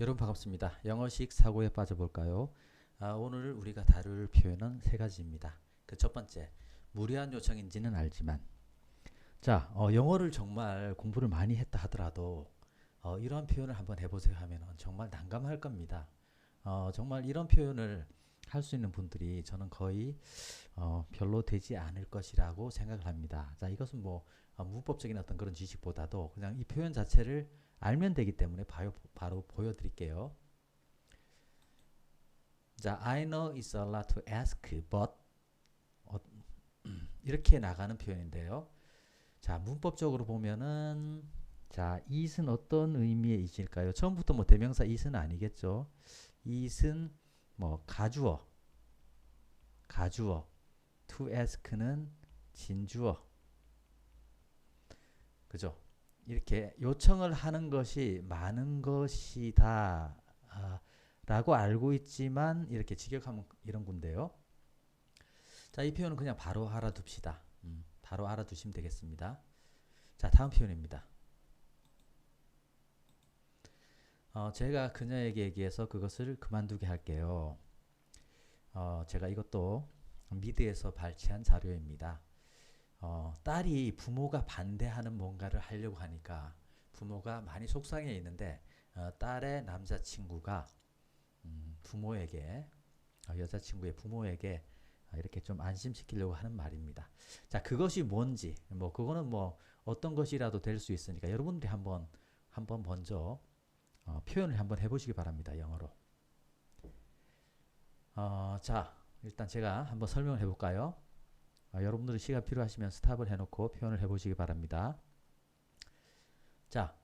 여러분 반갑습니다. 영어식 사고에 빠져볼까요? 아, 오늘 우리가 다룰 표현은 세 가지입니다. 그 첫 번째, 무리한 요청인지는 알지만 자, 어, 영어를 정말 공부를 많이 했다 하더라도 어, 이러한 표현을 한번 해보세요 하면 정말 난감할 겁니다. 어, 정말 이런 표현을 할 수 있는 분들이 저는 거의 어, 별로 되지 않을 것이라고 생각을 합니다. 자, 이것은 뭐 어, 문법적인 어떤 그런 지식보다도 그냥 이 표현 자체를 알면 되기 때문에 바로, 바로 보여드릴게요. 자, I know it's a lot to ask, but 어, 이렇게 나가는 표현인데요. 자, 문법적으로 보면은 자, it은 어떤 의미의 it일까요? 처음부터 뭐 대명사 it은 아니겠죠. it은 뭐 가주어, 가주어, to ask는 진주어, 그죠? 이렇게 요청을 하는 것이 많은 것이다 아, 라고 알고 있지만 이렇게 직역하면 이런 건데요. 자, 이 표현은 그냥 바로 알아둡시다. 음, 바로 알아두시면 되겠습니다. 자, 다음 표현입니다. 어, 제가 그녀에게 얘기해서 그것을 그만두게 할게요. 어, 제가 이것도 미드에서 발췌한 자료입니다. 어, 딸이 부모가 반대하는 뭔가를 하려고 하니까 부모가 많이 속상해 있는데 어, 딸의 남자친구가 음, 부모에게 어, 여자친구의 부모에게 어, 이렇게 좀 안심시키려고 하는 말입니다. 자, 그것이 뭔지 뭐 그거는 뭐 어떤 것이라도 될 수 있으니까 여러분들이 한번 한번 먼저 어, 표현을 한번 해보시기 바랍니다. 영어로. 어, 자, 일단 제가 한번 설명을 해볼까요? 아, 여러분들이 시간 필요하시면 스탑을 해놓고 표현을 해보시기 바랍니다. 자,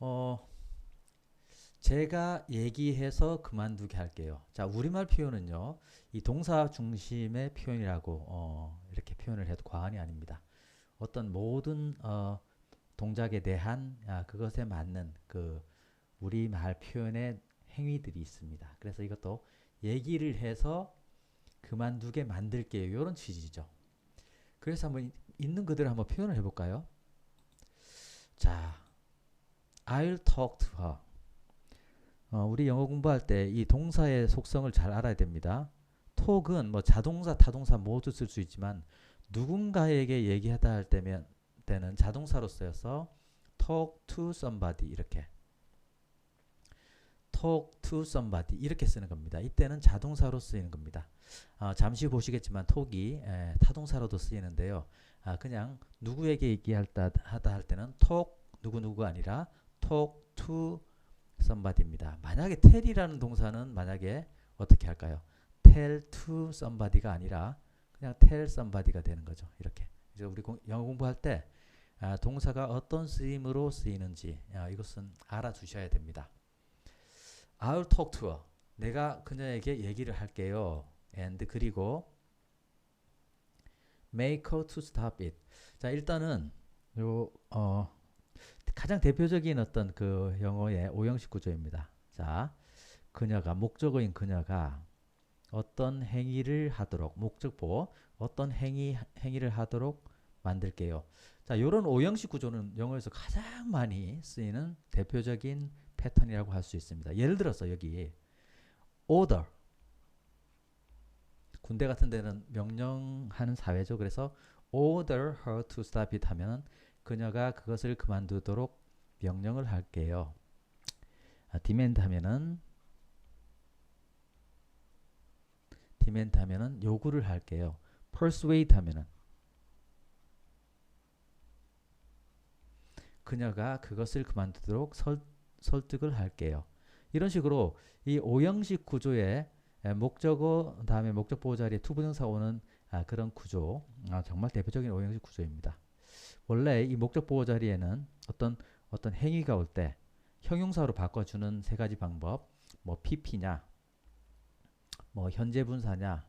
어, 제가 얘기해서 그만두게 할게요. 자, 우리말 표현은요, 이 동사 중심의 표현이라고 어, 이렇게 표현을 해도 과언이 아닙니다. 어떤 모든 어, 동작에 대한 아, 그것에 맞는 그 우리말 표현의 행위들이 있습니다. 그래서 이것도 얘기를 해서 그만두게 만들게요. 이런 취지죠. 그래서 한번 있는 그대로 한번 표현을 해볼까요? 자, I'll talk to her. 어, 우리 영어 공부할 때 이 동사의 속성을 잘 알아야 됩니다. 톡은 뭐 자동사, 타동사 모두 쓸 수 있지만 누군가에게 얘기하다 할 때면 때는 자동사로 쓰여서 talk to somebody 이렇게 talk to somebody 이렇게 쓰는 겁니다. 이때는 자동사로 쓰이는 겁니다. 어, 잠시 보시겠지만 톡이 에, 타동사로도 쓰이는데요. 아, 그냥 누구에게 얘기하다 하다 할 때는 톡 누구누구 아니라 talk to somebody입니다. 만약에 tell이라는 동사는 만약에 어떻게 할까요? tell to somebody가 아니라 그냥 tell somebody가 되는 거죠. 이렇게. 이제 우리 공, 영어 공부할 때 아, 동사가 어떤 쓰임으로 쓰이는지 아, 이것은 알아두셔야 됩니다. I'll talk to her. 내가 그녀에게 얘기를 할게요. And 그리고 make her to stop it. 자, 일단은 요 어, 가장 대표적인 어떤 그 영어의 오형식 구조입니다. 자, 그녀가 목적어인 그녀가 어떤 행위를 하도록 목적보 어떤 행위 행위를 하도록 만들게요. 자, 요런 오형식 구조는 영어에서 가장 많이 쓰이는 대표적인 패턴이라고 할 수 있습니다. 예를 들어서 여기 order 군대 같은 데는 명령하는 사회죠. 그래서 order her to stop it 하면 그녀가 그것을 그만두도록 명령을 할게요. 아, demand 하면은 demand 하면은 요구를 할게요. persuade 하면은 그녀가 그것을 그만두도록 설, 설득을 할게요. 이런 식으로 이 오형식 구조의 목적어 다음에 목적 보호 자리에 투부정사 오는 아, 그런 구조 아, 정말 대표적인 오형식 구조입니다. 원래 이 목적 보호 자리에는 어떤 어떤 행위가 올 때 형용사로 바꿔주는 세 가지 방법 뭐 pp냐 뭐 현재 분사냐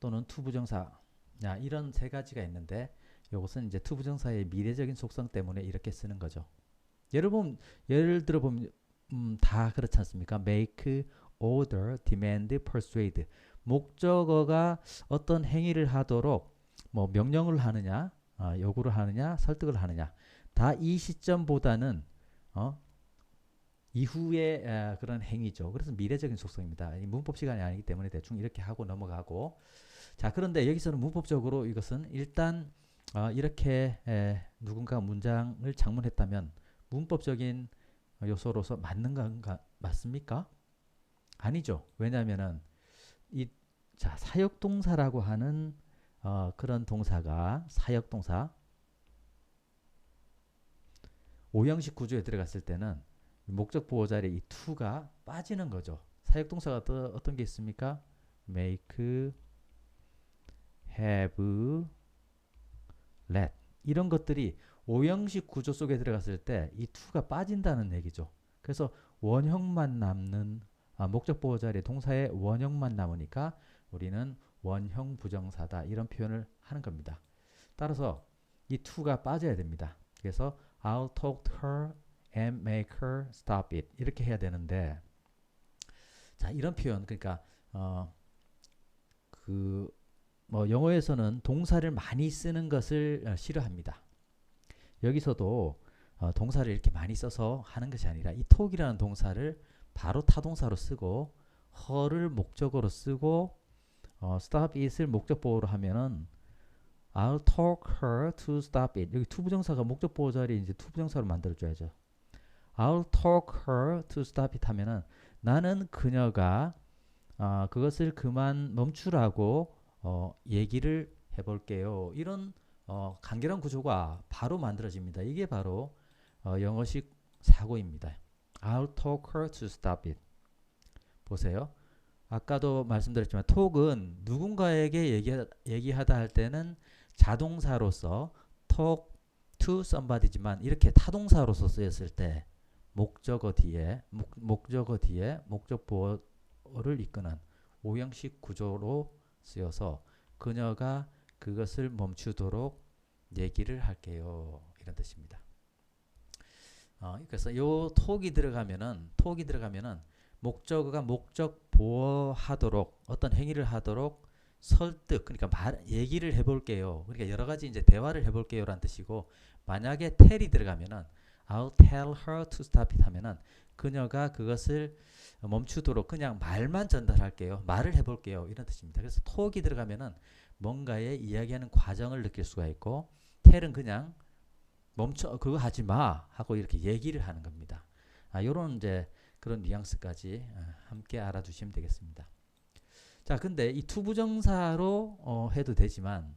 또는 투부정사냐 이런 세 가지가 있는데 이것은 이제 투부정사의 미래적인 속성 때문에 이렇게 쓰는 거죠. 예를 보면 예를 들어 보면 음, 다 그렇지 않습니까? make, order, demand, persuade. 목적어가 어떤 행위를 하도록 뭐 명령을 하느냐, 어, 요구를 하느냐, 설득을 하느냐. 다 이 시점보다는 어, 이후의 에, 그런 행위죠. 그래서 미래적인 속성입니다. 이 문법 시간이 아니기 때문에 대충 이렇게 하고 넘어가고 자 그런데 여기서는 문법적으로 이것은 일단 어, 이렇게 에, 누군가 문장을 장문했다면 문법적인 요소로서 맞는 건가 맞습니까? 아니죠. 왜냐하면은 이 자 사역 동사라고 하는 어, 그런 동사가 사역 동사 오형식 구조에 들어갔을 때는 목적 보호 자리에 이 to가 빠지는 거죠. 사역 동사가 또 어떤 게 있습니까? make, have, let 이런 것들이 오형식 구조 속에 들어갔을 때 이 to가 빠진다는 얘기죠. 그래서 원형만 남는 아, 목적 보호 자리에 동사의 원형만 남으니까 우리는 원형 부정사다 이런 표현을 하는 겁니다. 따라서 이 to가 빠져야 됩니다. 그래서 I'll talk to her and make her stop it 이렇게 해야 되는데 자 이런 표현 그러니까 어 그 뭐 영어에서는 동사를 많이 쓰는 것을 어, 싫어합니다. 여기서도 어, 동사를 이렇게 많이 써서 하는 것이 아니라 이 talk이라는 동사를 바로 타동사로 쓰고 her를 목적어로 쓰고 어, stop it을 목적 보호로 하면은 I'll talk her to stop it. 여기 투부정사가 목적 보호 자리에 이제 투부정사로 만들어 줘야죠. I'll talk her to stop it 하면은 나는 그녀가 어, 그것을 그만 멈추라고 어, 얘기를 해볼게요. 이런 어, 간결한 구조가 바로 만들어집니다. 이게 바로 어, 영어식 사고입니다. I'll talk her to stop it. 보세요. 아까도 말씀드렸지만 톡은 누군가에게 얘기, 얘기하다 할 때는 자동사로서 talk to somebody지만 이렇게 타동사로서 쓰였을 때 목적어 뒤에 목, 목적어 뒤에 목적 보호를 이끄는 오형식 구조로 쓰여서 그녀가 그것을 멈추도록 얘기를 할게요. 이런 뜻입니다. 어, 그래서 요 톡이 들어가면은 톡이 들어가면은 목적어가 목적 보호하도록 어떤 행위를 하도록 설득 그러니까 말 얘기를 해볼게요. 그러니까 여러 가지 이제 대화를 해볼게요라는 뜻이고 만약에 tell이 들어가면은 I'll tell her to stop it 하면은 그녀가 그것을 멈추도록 그냥 말만 전달할게요. 말을 해볼게요. 이런 뜻입니다. 그래서 톡이 들어가면은 뭔가의 이야기하는 과정을 느낄 수가 있고 tell은 그냥 멈춰 그거 하지 마 하고 이렇게 얘기를 하는 겁니다. 아, 요런 이제 그런 뉘앙스까지 함께 알아두시면 되겠습니다. 자, 근데 이 투부정사로 어, 해도 되지만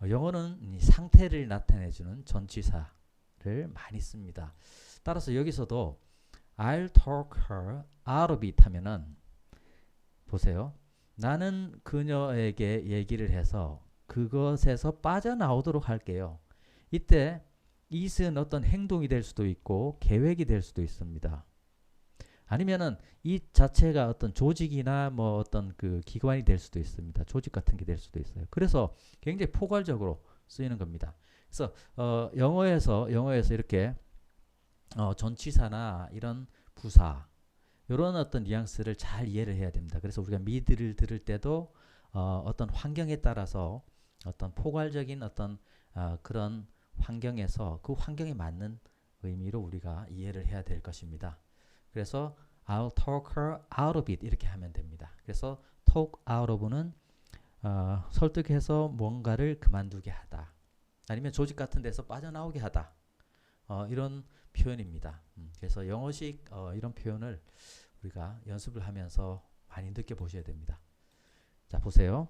어, 영어는 상태를 나타내주는 전치사를 많이 씁니다. 따라서 여기서도 I'll talk her out of it 하면은 보세요. 나는 그녀에게 얘기를 해서 그것에서 빠져나오도록 할게요. 이때 it은 어떤 행동이 될 수도 있고 계획이 될 수도 있습니다. 아니면은 이 자체가 어떤 조직이나 뭐 어떤 그 기관이 될 수도 있습니다. 조직 같은 게 될 수도 있어요. 그래서 굉장히 포괄적으로 쓰이는 겁니다. 그래서 어 영어에서 영어에서 이렇게 어 전치사나 이런 부사 이런 어떤 뉘앙스를 잘 이해를 해야 됩니다. 그래서 우리가 미드를 들을 때도 어 어떤 환경에 따라서 어떤 포괄적인 어떤 어 그런 환경에서 그 환경에 맞는 의미로 우리가 이해를 해야 될 것입니다. 그래서 I'll talk her out of it 이렇게 하면 됩니다. 그래서 talk out of는 어, 설득해서 뭔가를 그만두게 하다. 아니면 조직 같은 데서 빠져나오게 하다. 어, 이런 표현입니다. 음, 그래서 영어식 어, 이런 표현을 우리가 연습을 하면서 많이 느껴보셔야 됩니다. 자 보세요.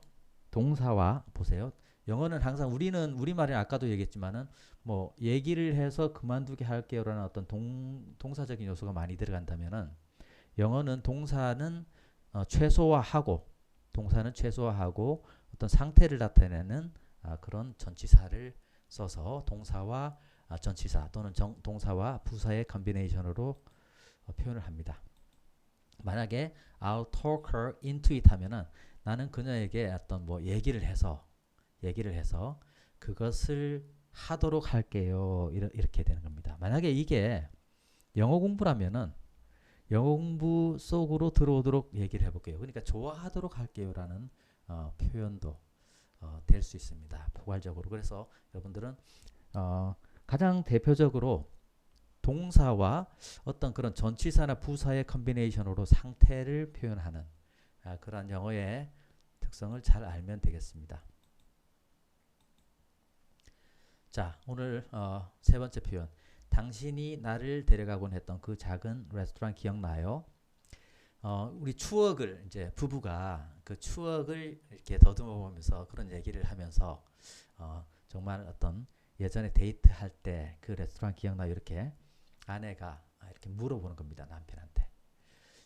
동사와 보세요. 영어는 항상 우리는 우리말에 아까도 얘기했지만은 뭐 얘기를 해서 그만두게 할게요라는 어떤 동, 동사적인 요소가 많이 들어간다면은 영어는 동사는 어, 최소화하고 동사는 최소화하고 어떤 상태를 나타내는 아, 그런 전치사를 써서 동사와 아, 전치사 또는 정, 동사와 부사의 컨비네이션으로 어, 표현을 합니다. 만약에 I'll talk her into it 하면은 나는 그녀에게 어떤 뭐 얘기를 해서 얘기를 해서 그것을 하도록 할게요. 이렇게 되는 겁니다. 만약에 이게 영어 공부라면은 영어 공부 속으로 들어오도록 얘기를 해볼게요. 그러니까 좋아하도록 할게요라는 어, 표현도 어, 될 수 있습니다. 포괄적으로. 그래서 여러분들은 어, 가장 대표적으로 동사와 어떤 그런 전치사나 부사의 컨비네이션으로 상태를 표현하는 아, 그런 영어의 특성을 잘 알면 되겠습니다. 자, 오늘 어, 세 번째 표현. 당신이 나를 데려가곤 했던 그 작은 레스토랑 기억나요? 어, 우리 추억을 이제 부부가 그 추억을 이렇게 더듬어 보면서 그런 얘기를 하면서 어, 정말 어떤 예전에 데이트할 때 그 레스토랑 기억나요? 이렇게 아내가 이렇게 물어보는 겁니다. 남편한테.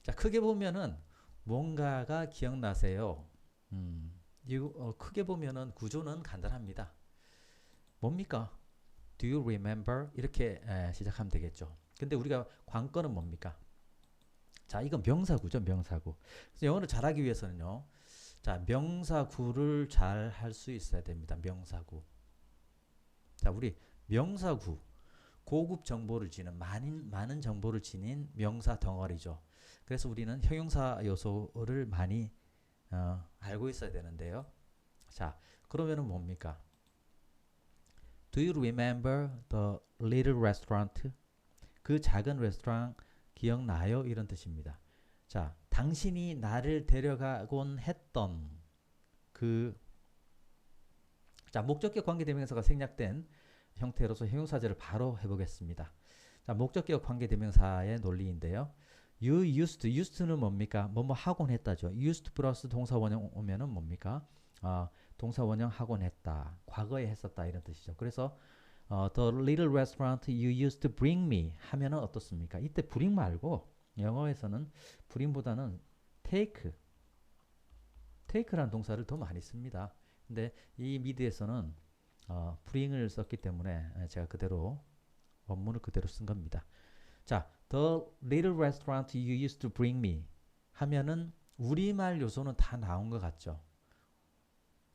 자, 크게 보면은 뭔가가 기억나세요? 음, 이거 어, 크게 보면은 구조는 간단합니다. 뭡니까? Do you remember? 이렇게 에, 시작하면 되겠죠. 근데 우리가 관건은 뭡니까? 자, 이건 명사구죠, 명사구. 그래서 영어를 잘하기 위해서는요. 자, 명사구를 잘 할 수 있어야 됩니다. 명사구. 자, 우리 명사구 고급 정보를 지닌 많은 많은 정보를 지닌 명사 덩어리죠. 그래서 우리는 형용사 요소를 많이 어, 알고 있어야 되는데요. 자, 그러면은 뭡니까? Do you remember the little restaurant? 그 작은 레스토랑 기억나요? 이런 뜻입니다. 자, 당신이 나를 데려가곤 했던 그 자, 목적격 관계대명사가 생략된 형태로서 형용사절을 바로 해보겠습니다. 자, 목적격 관계대명사의 논리인데요. You used, used는 뭡니까? 뭐뭐 하곤 했다죠. used 플러스 동사 원형 오면은 뭡니까? 어, 동사 원형 하곤 했다. 과거에 했었다 이런 뜻이죠. 그래서 어, the little restaurant you used to bring me 하면은 어떻습니까? 이때 bring 말고 영어에서는 bring보다는 take take라는 동사를 더 많이 씁니다. 근데 이 미드에서는 어, bring을 썼기 때문에 제가 그대로 원문을 그대로 쓴 겁니다. 자, the little restaurant you used to bring me 하면은 우리말 요소는 다 나온 것 같죠.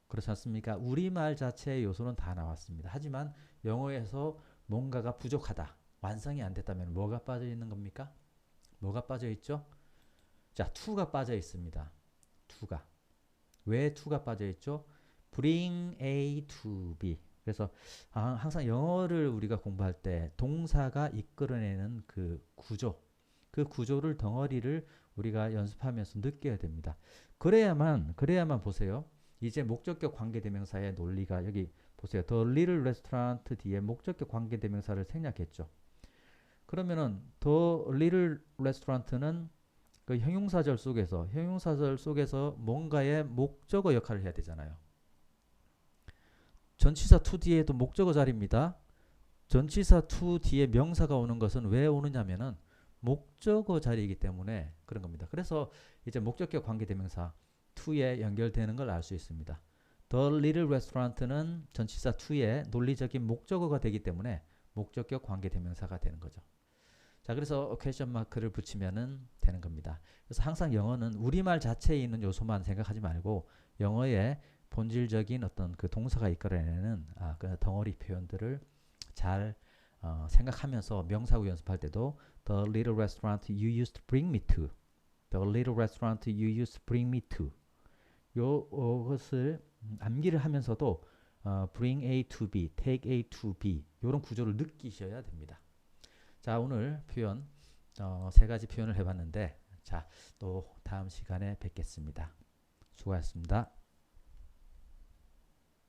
그렇지 않습니까? 우리말 자체의 요소는 다 나왔습니다. 하지만 영어에서 뭔가가 부족하다, 완성이 안 됐다면 뭐가 빠져 있는 겁니까? 뭐가 빠져 있죠? 자, to가 빠져 있습니다. to가. 왜 to가 빠져 있죠? bring A to B. 그래서 항상 영어를 우리가 공부할 때 동사가 이끌어내는 그 구조, 그 구조를 덩어리를 우리가 연습하면서 느껴야 됩니다. 그래야만 그래야만 보세요. 이제 목적격 관계대명사의 논리가 여기 보세요. The little restaurant 뒤에 목적격 관계대명사를 생략했죠. 그러면은 the little restaurant는 그 형용사절 속에서 형용사절 속에서 뭔가의 목적어 역할을 해야 되잖아요. 전치사 to 뒤에도 목적어 자리입니다. 전치사 to 뒤에 명사가 오는 것은 왜 오느냐면은 목적어 자리이기 때문에 그런 겁니다. 그래서 이제 목적격 관계대명사 to에 연결되는 걸 알 수 있습니다. The little restaurant는 전치사 to의 논리적인 목적어가 되기 때문에 목적격 관계대명사가 되는 거죠. 자, 그래서 퀘션 마크를 붙이면은 되는 겁니다. 그래서 항상 영어는 우리말 자체에 있는 요소만 생각하지 말고 영어의 본질적인 어떤 그 동사가 이끌어내는 아, 그 덩어리 표현들을 잘 어, 생각하면서 명사구 연습할 때도 the little restaurant you used to bring me to the little restaurant you used to bring me to 요것을 암기를 하면서도 어, bring A to B, take A to B 이런 구조를 느끼셔야 됩니다. 자 오늘 표현 어, 세 가지 표현을 해봤는데 자 또 다음 시간에 뵙겠습니다. 수고하셨습니다.